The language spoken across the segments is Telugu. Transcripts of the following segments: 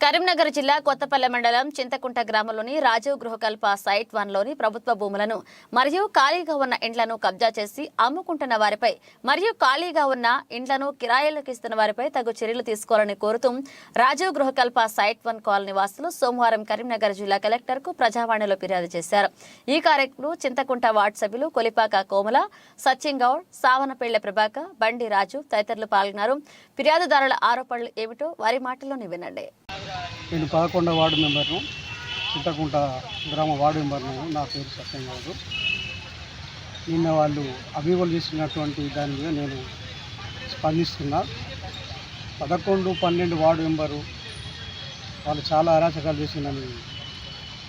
కరీంనగర్ జిల్లా కొత్తపల్లె మండలం చింతకుంట గ్రామంలోని రాజీవ్ గృహకల్ప సైట్ వన్లోని ప్రభుత్వ భూములను మరియు ఖాళీగా ఉన్న ఇండ్లను కబ్జా చేసి అమ్ముకుంటున్న వారిపై మరియు ఖాళీగా ఉన్న ఇండ్లను కిరాయిలకు ఇస్తున్న వారిపై తగు చర్యలు తీసుకోవాలని కోరుతూ Rajiv Gruhakalpa site one colony వాసులు సోమవారం కరీంనగర్ జిల్లా కలెక్టర్కు ప్రజావాణిలో ఫిర్యాదు చేశారు. ఈ కార్యక్రమంలో చింతకుంట వార్డు సభ్యులు కొలిపాక కోమల సచిన్ గౌడ్ ప్రభాక బండి రాజు తదితరులు పాల్గొన్నారు. ఫిర్యాదుదారుల ఆరోపణలు ఏమిటో వారి మాటల్లోనే వినండి. నేను పదకొండవ వార్డు మెంబర్ను చింతకుంట గ్రామ వార్డు మెంబర్ను నా పేరు సత్యం గౌడు నిన్న వాళ్ళు అభివృద్ధి చేసినటువంటి దాని మీద నేను స్పందిస్తున్నా. పదకొండు పన్నెండు వార్డు మెంబరు వాళ్ళు చాలా అరాచకాలు చేసిందని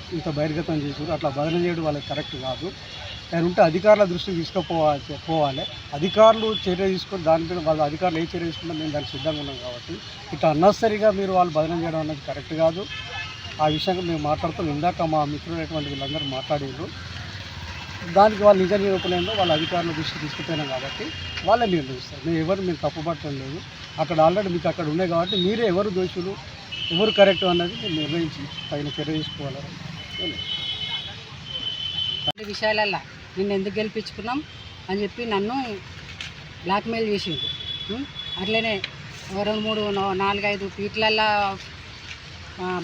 ఇంత బహిర్గతం చేశారు అట్లా బదిలీ చేయడం వాళ్ళకి కరెక్ట్ కాదు. దాని ఉంటే అధికారుల దృష్టికి తీసుకుపోవాలి పోవాలి. అధికారులు చర్య తీసుకొని దానిపైన వాళ్ళ అధికారులు ఏ చర్య తీసుకున్నా మేము దానికి సిద్ధంగా ఉన్నాం కాబట్టి. ఇట్లా అన్నసరిగా మీరు వాళ్ళు బదిలీ చేయడం అనేది కరెక్ట్ కాదు. ఆ విషయంగా మేము మాట్లాడుతూ ఇందాక మా మిత్రులైనటువంటి వీళ్ళందరూ మాట్లాడారు దానికి వాళ్ళు నిజ నిరూపణలో వాళ్ళ అధికారుల దృష్టికి తీసుకుపోయినాం కాబట్టి వాళ్ళే నిర్ణయిస్తారు. మేము ఎవరు మేము తప్పుపట్టడం లేదు. అక్కడ ఆల్రెడీ మీకు అక్కడ ఉన్నాయి కాబట్టి మీరే ఎవరు దోషులు ఎవరు కరెక్ట్ అన్నది మీరు నిర్ణయించి తగిన చర్య తీసుకోవాలి విషయాలల్లా నిన్ను ఎందుకు గెలిపించుకున్నాం అని చెప్పి నన్ను బ్లాక్మెయిల్ చేసిండు. అట్లనే రెండు మూడు నాలుగైదు పీట్లల్లో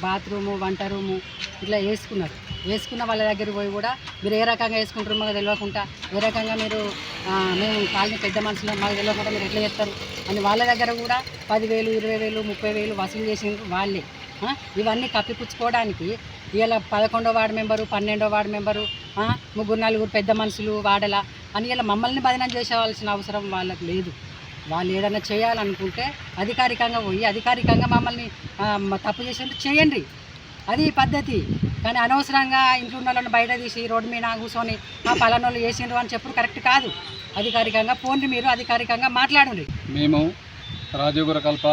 బాత్రూము వంట రూము ఇట్లా వేసుకున్నారు. వేసుకున్న వాళ్ళ దగ్గర పోయి కూడా మీరు ఏ రకంగా వేసుకుంటారు మాకు తెలియకుండా ఏ రకంగా మీరు మేము కాలనీ పెద్ద మనుషులు మాకు తెలియకుండా మీరు ఎట్లా చేస్తారు అని వాళ్ళ దగ్గర కూడా పదివేలు ఇరవై వేలు ముప్పై వేలు వసూలు చేసిండ్రు వాళ్ళే. ఇవన్నీ కప్పిపుచ్చుకోవడానికి ఇలా పదకొండో వార్డు మెంబరు పన్నెండో వార్డు మెంబరు ముగ్గురు నలుగురు పెద్ద మనుషులు వాడల అని ఇలా మమ్మల్ని బదనం చేసేవాల్సిన అవసరం వాళ్ళకి లేదు. వాళ్ళు ఏదైనా చేయాలనుకుంటే అధికారికంగా పోయి అధికారికంగా మమ్మల్ని తప్పు చేసినట్టు చేయండి. అది పద్ధతి. కానీ అనవసరంగా ఇంట్లో ఉన్న వాళ్ళని బయట తీసి రోడ్డు మీద కూర్చొని ఆ పలానోళ్ళు చేసిండ్రు అని చెప్పుడు కరెక్ట్ కాదు. అధికారికంగా పోండి మీరు అధికారికంగా మాట్లాడండి. మేము రాజీవగుర కల్ప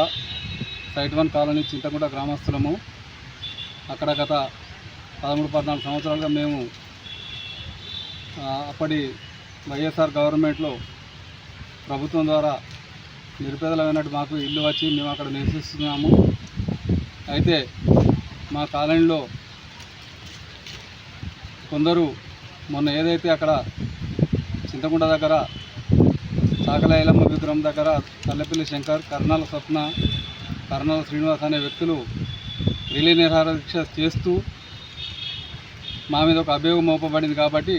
సైట్ వన్ కాలనీ చింతకుంట గ్రామస్తులము. అక్కడ గత పదమూడు పద్నాలుగు సంవత్సరాలుగా మేము అప్పటి వైఎస్ఆర్ గవర్నమెంట్లో ప్రభుత్వం ద్వారా నిరుపేదలమైనట్టు మాకు ఇల్లు వచ్చి మేము అక్కడ నివసిస్తున్నాము. అయితే మా కాలనీలో కొందరు మొన్న ఏదైతే అక్కడ చింతకుండ దగ్గర సాకలైలమ్మ విగ్రహం దగ్గర తల్లపల్లి శంకర్ కర్ణాల స్వప్న కర్ణాల శ్రీనివాస్ అనే వ్యక్తులు రిలే నిరాహార దీక్ష చేస్తూ మా మీద ఒక అభియోగం మోపబడింది కాబట్టి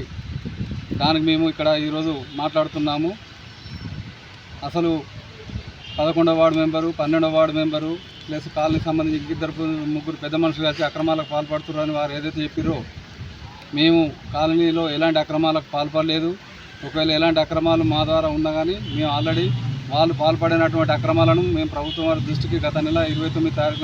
దానికి మేము ఇక్కడ ఈరోజు మాట్లాడుతున్నాము. అసలు పదకొండవ వార్డు మెంబరు పన్నెండవ వార్డు మెంబరు ప్లస్ కాలనీకి సంబంధించి ఇద్దరు ముగ్గురు పెద్ద మనుషులు కలిసి అక్రమాలకు పాల్పడుతున్నారని వారు ఏదైతే చెప్పారో మేము కాలనీలో ఎలాంటి అక్రమాలకు పాల్పడలేదు. ఒకవేళ ఎలాంటి అక్రమాలు మా ద్వారా ఉన్నా కానీ మేము ఆల్రెడీ వాళ్ళు పాల్పడినటువంటి అక్రమాలను మేము ప్రభుత్వం వారి దృష్టికి గత నెల ఇరవై తొమ్మిది తారీఖున